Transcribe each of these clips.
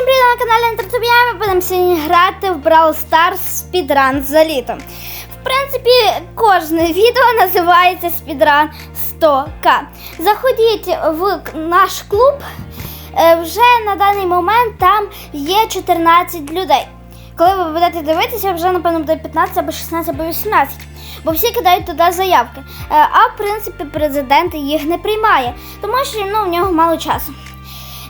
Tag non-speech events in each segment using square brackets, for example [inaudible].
Всім привіт на каналі Ентертубія. Ми будемо сьогодні грати в Brawl Stars Speedrun за літо. В принципі, кожне відео називається Speedrun 100К. Заходіть в наш клуб. Е, Вже на даний момент там є 14 людей. Коли ви будете дивитися, вже напевно буде 15 або 16 або 18. Бо всі кидають туди заявки. Е, А в принципі президент їх не приймає, тому що ну, в нього мало часу.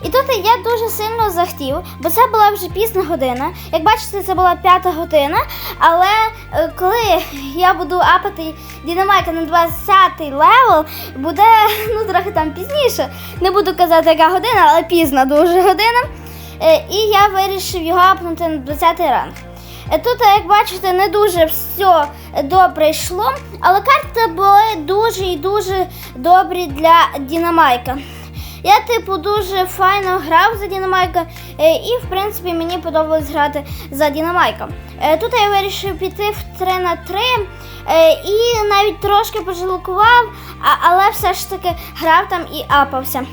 І тут я дуже сильно захотів, бо це була вже пізна година. Як бачите, це була п'ята година. Але е, коли я буду апати Дінамайка на 20 левел, буде [laughs] ну трохи там пізніше. Не буду казати, яка година, але пізна дуже година. Е, І я вирішив його апнути на 20 ранг. Е, Тут, як бачите, не дуже все добре йшло, але карти були дуже і дуже добрі для Дінамайка. Я, типу, дуже файно грав за Дінамайка, е, і, в принципі, мені подобалось грати за Дінамайка. Е, Тут я вирішив піти в 3 на 3 е, і навіть трошки пожалкував, але все ж таки грав там і апався.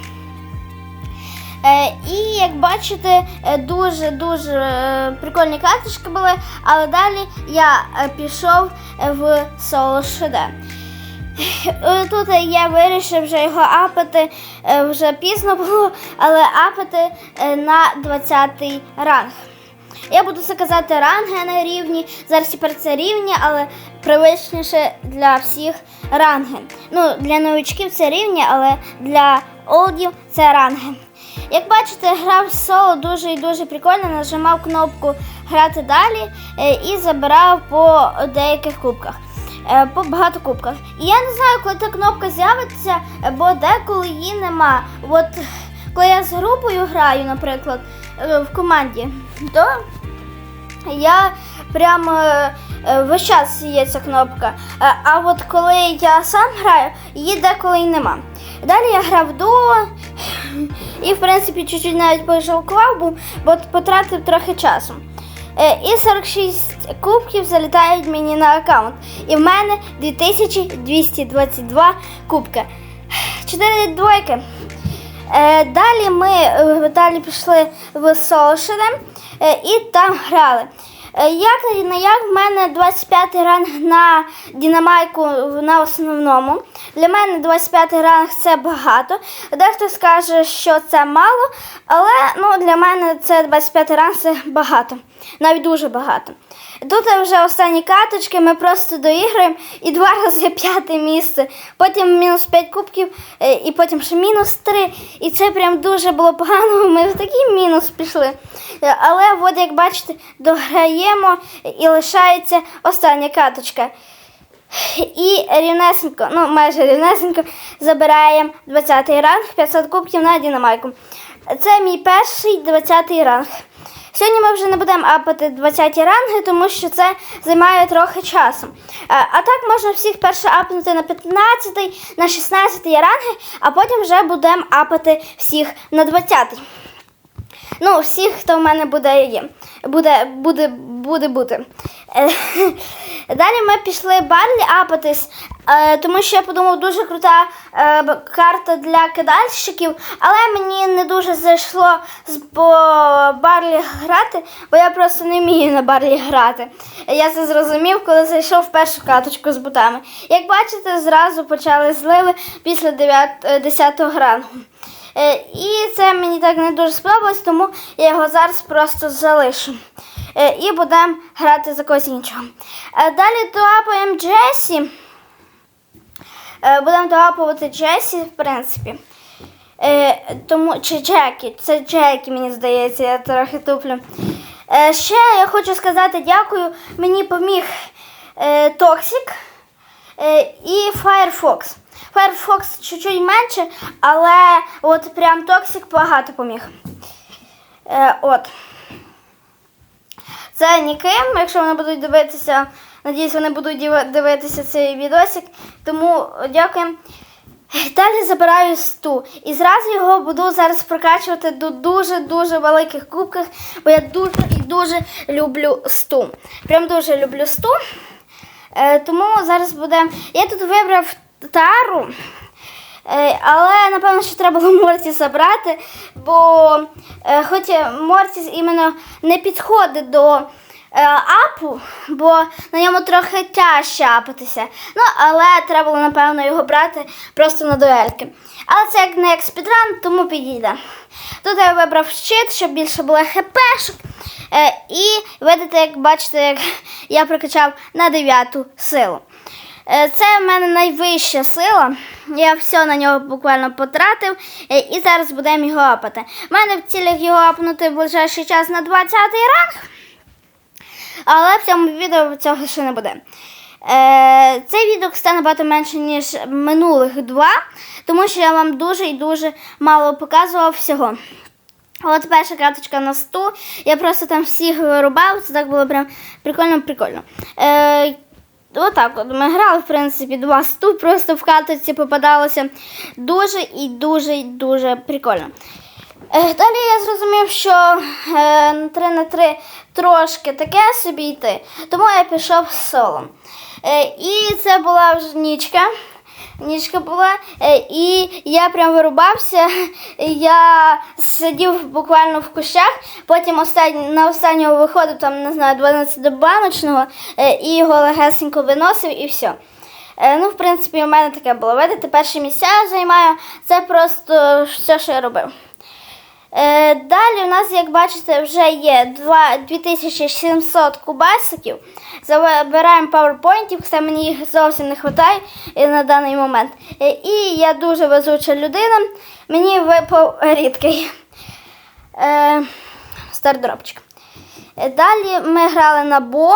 І як бачите, дуже-дуже прикольні карточки були, але далі я пішов в соло ШД. Е, Тут я вирішив вже його апати, е, вже пізно було, але апати е, на 20-й ранг. Я буду це казати ранги на рівні. Зараз тепер це рівні, але привичніше для всіх ранги. Ну, для новичків це рівні, але для олдів це ранги. Як бачите, грав соло дуже і дуже прикольно, нажимав кнопку грати далі і забирав по деяких кубках. Е, По багато кубках. І я не знаю, коли та кнопка з'явиться, е, бо деколи її нема. От коли я з групою граю, наприклад, е, в команді, то я прям весь час є ця кнопка. А от коли я сам граю, її деколи й нема. Далі я грав дуо і, в принципі, чуть-чуть навіть пожалкував, бо, потратив трохи часу. І 46 кубків залітають мені на аккаунт. І в мене 2222 кубки. 4 двойки. Е, Далі ми е, далі пішли в Солшеде і там грали. Е, Як на як в мене 25 ранг на Дінамайку на основному. Для мене 25 ранг це багато. Дехто скаже, що це мало, але ну, для мене це 25 ранг це багато, навіть дуже багато. Тут вже останні каточки, ми просто доіграємо і два рази п'яте місце. Потім мінус 5 кубків, е, і потім ще мінус 3. І це прям дуже було погано. [laughs] Ми в такий мінус пішли. Е, Але от як бачите, дограємо і лишається остання каточка. І рівнесенько, ну майже рівнесенько, забираємо 20-й ранг, 500 кубків на Дінамайку. Це мій перший 20-й ранг. Сьогодні ми вже не будемо апати 20 ранги, тому що це займає трохи часу. А, а так можна всіх перше апнути на 15, на 16 ранги, а потім вже будемо апати всіх на 20. Ну, всіх, хто в мене буде є. Буде, буде, буде бути. Е, [laughs] Далі ми пішли Барлі апатись, е, тому що я подумав, дуже крута е, карта для кидальщиків, але мені не дуже зайшло по Барлі грати, бо я просто не вмію на Барлі грати. Я це зрозумів, коли зайшов в першу каточку з ботами. Як бачите, зразу почали зливи після 9, 10 рангу. Е, І це мені так не дуже сподобалось, тому я його зараз просто залишу. Е, І будемо грати за когось іншого. Е, Далі доапаємо Джесі. Будемо доапувати Джесі, в принципі. Тому, чи Джекі, це Джекі, мені здається, я трохи туплю. Ще я хочу сказати дякую. Мені поміг Токсік і Firefox. Firefox чуть-чуть менше, але от прям Токсик багато поміг. Е, от. Це Ніким, якщо вони будуть дивитися, надіюсь, вони будуть дивитися цей відосик. Тому дякуємо. Далі забираю сту. І зразу його буду зараз прокачувати до дуже-дуже великих кубках, бо я дуже і дуже люблю сту. Прям дуже люблю сту. Е, тому зараз буде. Я тут вибрав тару. Е, Але напевно, що треба було Мортіс забрати, бо е, хоч Мортіс іменно не підходить до е, апу, бо на ньому трохи тяжче апатися. Ну, але треба було, напевно, його брати просто на дуельки. Але це як не як спідран, тому підійде. Тут я вибрав щит, щоб більше було хпшок. І видите, як бачите, як я прокачав на дев'яту силу. Е, Це в мене найвища сила. Я все на нього буквально потратив е, і зараз будемо його апати. У мене в цілях його апнути в ближайший час на 20 ранг, але в цьому відео цього ще не буде. Е, Цей відео стане набагато менше, ніж минулих два, тому що я вам дуже і дуже мало показував всього. От перша карточка на 100. Я просто там всіх вирубав. Це так було прям прикольно-прикольно. Е, Отак от ми грали, в принципі, два 100, просто в карточці попадалося дуже і дуже і дуже прикольно. Е, Далі я зрозумів, що е, 3 на 3 трошки таке собі йти, тому я пішов солом. Е, і це була вже нічка. Нічка була, е, і я прям вирубався. [laughs] Я сидів буквально в кущах, потім остань, на останнього виходу, там, не знаю, 12 баночного, е, і його легесенько виносив і все. Ну, в принципі, у мене таке було. Видите, перші місця я займаю. Це просто все, що я робив. Е, Далі у нас, як бачите, вже є 2700 кубасиків. Забираємо пауерпойнтів, це мені їх зовсім не вистачає на даний момент. Е, І я дуже везуча людина. Мені випав рідкий е, стардропчик. Е, Далі ми грали на бо.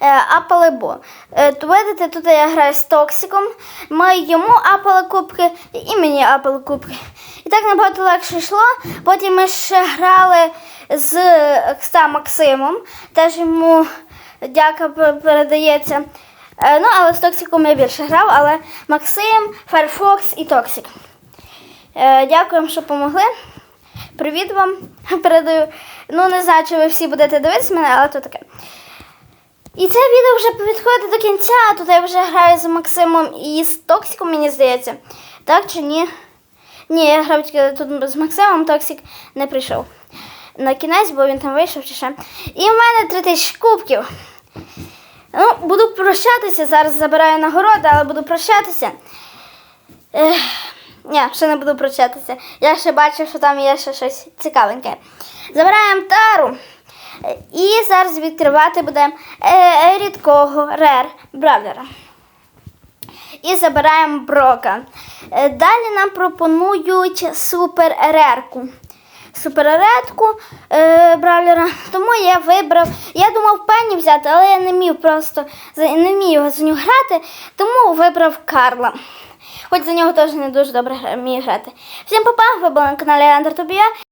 Е, апали бо. Е, видите, тут я граю з Токсиком. Ми йому апали кубки і мені апали кубки. І так набагато легше йшло. Потім ми ще грали з Кста Максимом. Теж йому дяка передається. Е, Ну, але з Токсиком я більше грав, але Максим, Firefox і Токсик. Е, Дякуємо, що допомогли. Привіт вам [laughs] передаю. Ну, не знаю, чи ви всі будете дивитися мене, але то таке. І це відео вже підходить до кінця. Тут я вже граю з Максимом і з Токсиком, мені здається. Так чи ні? Ні, я грав тільки тут з Максимом, Токсик не прийшов. На кінець, бо він там вийшов чи ще. І в мене 3000 кубків. Ну, буду прощатися. Зараз забираю нагороди, але буду прощатися. Ех, ні, ще не буду прощатися. Я ще бачу, що там є ще щось цікавеньке. Забираємо тару. І зараз відкривати будемо е, рідкого рер бравлера. І забираємо брока. Е, Далі нам пропонують супер рерку. Супер рерку е, бравлера. Тому я вибрав. Я думав пені взяти, але я не міг просто не вмію за нього грати, тому вибрав Карла. Хоч за нього теж не дуже добре вмію грати. Всім па-па, ви були на каналі Андер Тобія.